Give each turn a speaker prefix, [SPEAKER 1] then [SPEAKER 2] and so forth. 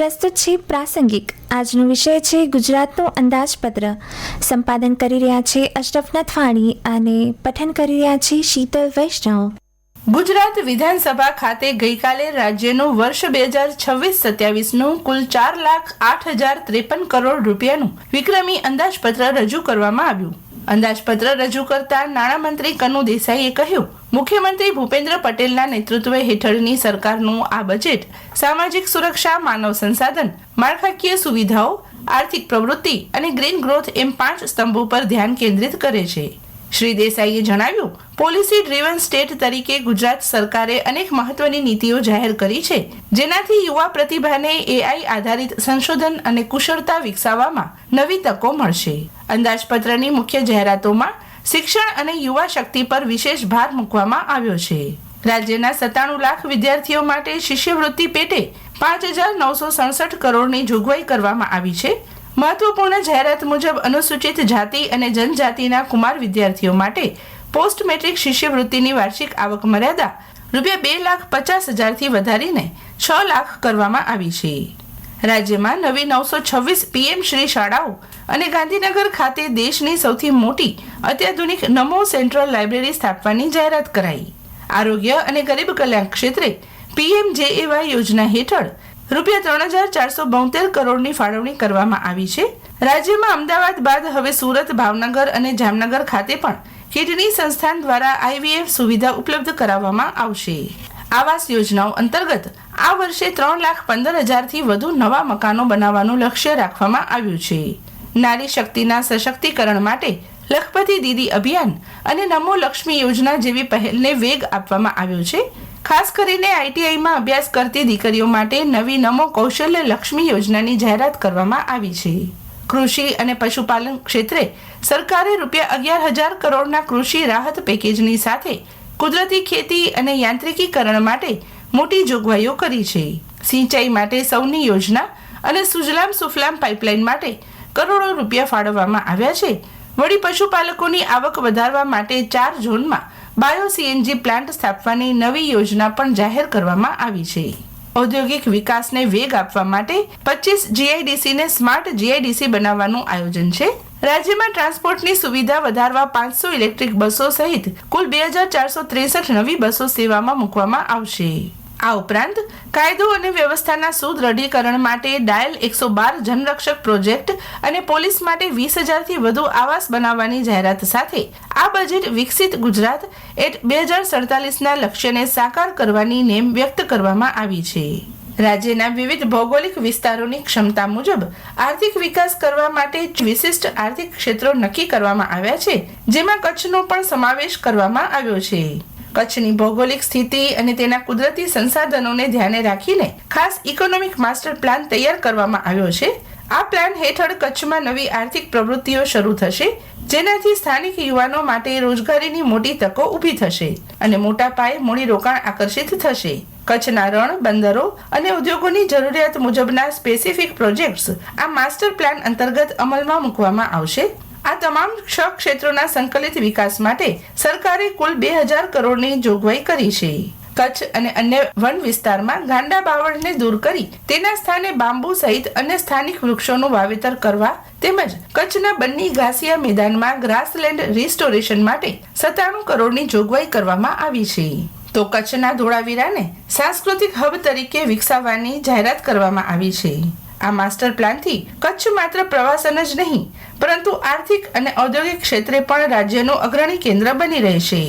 [SPEAKER 1] પ્રસ્તુત છે પ્રાસંગિક. આજનો વિષય છે ગુજરાતનું અંદાજપત્ર. સંપાદન કરી રહ્યા છે અશરફ નથવાણી અને પઠન કરી રહ્યા છે શીતલ વૈષ્ણવ.
[SPEAKER 2] ગુજરાત વિધાનસભા ખાતે ગઈકાલે રાજ્યનું વર્ષ બે હજાર છવ્વીસ સત્યાવીસનું કુલ ચાર લાખ આઠ હજાર ત્રેપન કરોડ રૂપિયાનું વિક્રમી અંદાજપત્ર રજૂ કરવામાં આવ્યું. અંદાજપત્ર રજૂ કરતા નાણામંત્રી કનુ દેસાઈએ કહ્યું, મુખ્યમંત્રી ભૂપેન્દ્ર પટેલના નેતૃત્વ હેઠળની સરકારનું આ બજેટ સામાજિક સુરક્ષા, માનવ સંસાધન, માળખાકીય સુવિધાઓ, આર્થિક પ્રવૃત્તિ અને ગ્રીન ગ્રોથ એમ પાંચ સ્તંભો પર ધ્યાન કેન્દ્રિત કરે છે. શ્રી દેસાઈએ જણાવ્યું, પોલિસી ડ્રીવન સ્ટેટ તરીકે ગુજરાત સરકારે અનેક મહત્વની નીતિઓ જાહેર કરી છે, જેનાથી યુવા પ્રતિભાને એઆઈ આધારિત સંશોધન અને કુશળતા વિકસાવવામાં નવી તકો મળશે. અંદાજપત્રની મુખ્ય જાહેરાતોમાં શિક્ષણ અને યુવા શક્તિ પર વિશેષ ભાર મૂકવામાં આવ્યો છે. રાજ્યના સત્તાણું લાખ વિદ્યાર્થીઓ માટે શિષ્યવૃત્તિ પેટે પાંચ હજાર નવસો સડસઠ કરોડની જોગવાઈ કરવામાં આવી છે. મહત્વપૂર્ણ જાહેરાત મુજબ અનુસૂચિત જાતિ અને જનજાતિના કુમાર વિદ્યાર્થીઓ માટે પોસ્ટ મેટ્રિક શિષ્યવૃત્તિની વાર્ષિક આવક મર્યાદા રૂપિયા બે લાખ પચાસ હજારથી વધારીને છ લાખ કરવામાં આવી છે. રાજ્યમાં નવી નવસો છવ્વીસ પીએમ શ્રી શાળાઓ અને ગાંધીનગર ખાતે દેશની સૌથી મોટી અત્યાધુનિક નમો સેન્ટ્રલ લાઇબ્રેરી સ્થાપવાની જાહેરાત કરાઈ. આરોગ્ય અને ગરીબ કલ્યાણ ક્ષેત્રે પીએમ જેએવાય યોજના હેઠળ રૂપિયા ત્રણ હજાર ચારસો બોતેર કરોડની ફાળવણી કરવામાં આવી છે. રાજ્યમાં અમદાવાદ બાદ હવે સુરત, ભાવનગર અને જામનગર ખાતે પણ કિડની સંસ્થાન દ્વારા આઈવીએફ સુવિધા ઉપલબ્ધ કરાવવામાં આવશે. આવાસ યોજનાઓ અંતર્ગત આ વર્ષે ત્રણ લાખ પંદર હજારથી વધુ નવા મકાનો બનાવવાનું લક્ષ્ય રાખવામાં આવ્યું છે. નારી શક્તિના સશક્તિકરણ માટે લખપતિ દીદી અભિયાન અને નમો લક્ષ્મી યોજના જેવી પહેલને વેગ આપવામાં આવ્યો છે. ખાસ કરીને આઈટીઆઈમાં અભ્યાસ કરતી દીકરીઓ માટે નવી નમો કૌશલ્ય લક્ષ્મી યોજનાની જાહેરાત કરવામાં આવી છે. કૃષિ અને પશુપાલન ક્ષેત્રે સરકારે રૂપિયા અગિયાર હજાર કરોડના કૃષિ રાહત પેકેજની સાથે કુદરતી ખેતી અને યાંત્રિકીકરણ માટે મોટી જોગવાઈઓ કરી છે. સિંચાઈ માટે સૌની યોજના અને સુજલામ સુફલામ પાઇપલાઇન માટે કરોડો રૂપિયા ફાળવવામાં આવ્યા છે. વળી પશુપાલકોની આવક વધારવા માટે ચાર ઝોનમાં બાયો સીએનજી પ્લાન્ટ સ્થાપવાની નવી યોજના પણ જાહેર કરવામાં આવી છે. ઔદ્યોગિક વિકાસને વેગ આપવા માટે પચીસ જીઆઈડીસીને સ્માર્ટ જીઆઈડીસી બનાવવાનું આયોજન છે. રાજ્યમાં ટ્રાન્સપોર્ટની સુવિધા વધારવા પાંચસો ઇલેક્ટ્રિક બસો સહિત કુલ બે હજાર ચારસો ત્રેસઠ નવી બસો સેવામાં મૂકવામાં આવશે. આ ઉપરાંત, કાયદો અને વ્યવસ્થાના સુદ્રઢીકરણ માટે ડાયલ એકસો બાર જનરક્ષક પ્રોજેક્ટ અને પોલીસ માટે વીસ હજારથી વધુ આવાસ બનાવવાની જાહેરાત સાથે આ બજેટ વિકસિત ગુજરાત એટ બે હજાર સડતાલીસના લક્ષ્યને સાકાર કરવાની નેમ વ્યક્ત કરવામાં આવી છે. રાજ્યના વિવિધ ભૌગોલિક વિસ્તારોની ક્ષમતા મુજબ આર્થિક વિકાસ કરવા માટે વિશિષ્ટ આર્થિક ક્ષેત્રો નક્કી કરવામાં આવ્યા છે, જેમાં કચ્છનો પણ સમાવેશ કરવામાં આવ્યો છે. કચ્છની ભૌગોલિક સ્થિતિ અને તેના કુદરતી સંસાધનોને ધ્યાને રાખીને ખાસ ઇકોનોમિક માસ્ટર પ્લાન તૈયાર કરવામાં આવ્યો છે આ પ્લાન હેઠળ કચ્છમાં નવી આર્થિક પ્રવૃત્તિઓ શરૂ થશે, જેનાથી સ્થાનિક યુવાનો માટે રોજગારીની મોટી તકો ઊભી થશે અને મોટા પાયે મૂડી રોકાણ આકર્ષિત થશે. કચ્છના રણ, બંદરો અને ઉદ્યોગોની જરૂરિયાત મુજબના સ્પેસિફિક પ્રોજેક્ટ્સ આ માસ્ટર પ્લાન અંતર્ગત અમલમાં મૂકવામાં આવશે. આ તમામ છ ક્ષેત્રોના સંકલિત વિકાસ માટે સરકારે કુલ બે હજાર કરોડની જોગવાઈ કરી છે. કચ્છ અને અન્ય વન વિસ્તારમાં ગાંડા બાવળને દૂર કરી તેના સ્થાને બાંબુ સહિત અન્ય સ્થાનિક વૃક્ષોનું વાવેતર કરવા તેમજ કચ્છના બન્ની ઘાસિયા મેદાનમાં ગ્રાસલેન્ડ રિસ્ટોરેશન માટે સત્તાણું કરોડની જોગવાઈ કરવામાં આવી છે. તો કચ્છના ધોળાવીરાને સાંસ્કૃતિક હબ તરીકે વિકસાવવાની જાહેરાત કરવામાં આવી છે. આ માસ્ટર પ્લાનથી કચ્છ માત્ર પ્રવાસન જ નહીં, પરંતુ આર્થિક અને ઔદ્યોગિક ક્ષેત્રે પણ રાજ્યનું અગ્રણી કેન્દ્ર બની રહેશે.